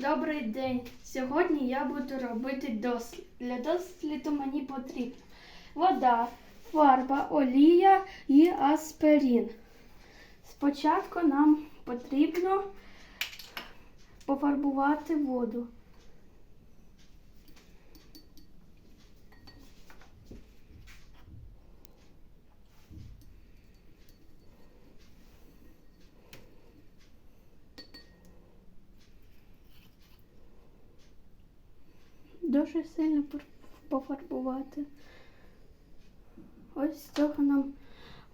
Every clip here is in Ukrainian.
Добрий день. Сьогодні я буду робити дослід. Для досліду мені потрібна вода, фарба, олія і аспирин. Спочатку нам потрібно пофарбувати воду. Дуже сильно пофарбувати. Ось цього нам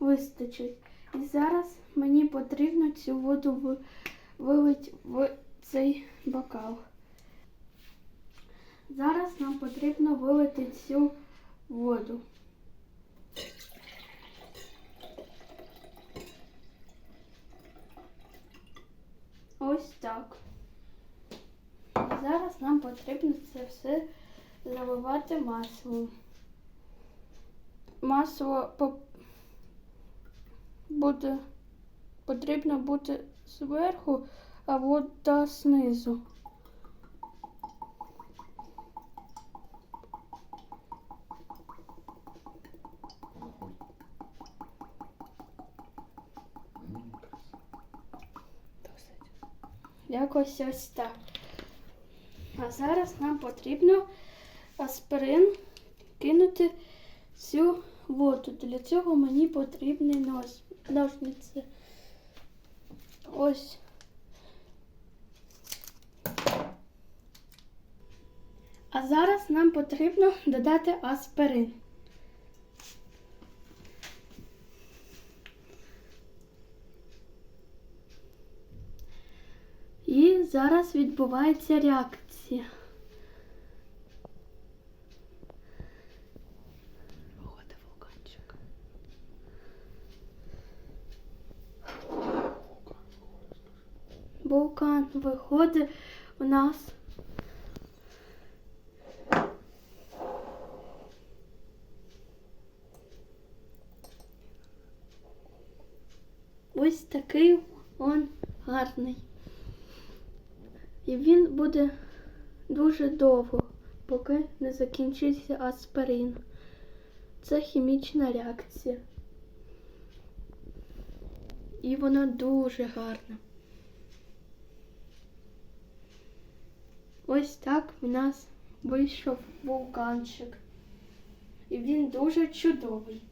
вистачить. І зараз мені потрібно цю воду вилити в цей бокал. Зараз нам потрібно вилити цю воду. Ось так. Зараз нам потрібно це все заливати маслом. Масло по- буде потрібно бути зверху, а вода знизу. Якось ось так. А зараз нам потрібно аспирин кинути всю воду. Для цього мені потрібні нож, ножниці. Ось. А зараз нам потрібно додати аспирин. Зараз відбувається реакція. Виходить вулканчик. Вулкан виходить у нас. Ось такий он гарний. І він буде дуже довго, поки не закінчиться аспирин. Це хімічна реакція. І вона дуже гарна. Ось так в нас вийшов вулканчик. І він дуже чудовий.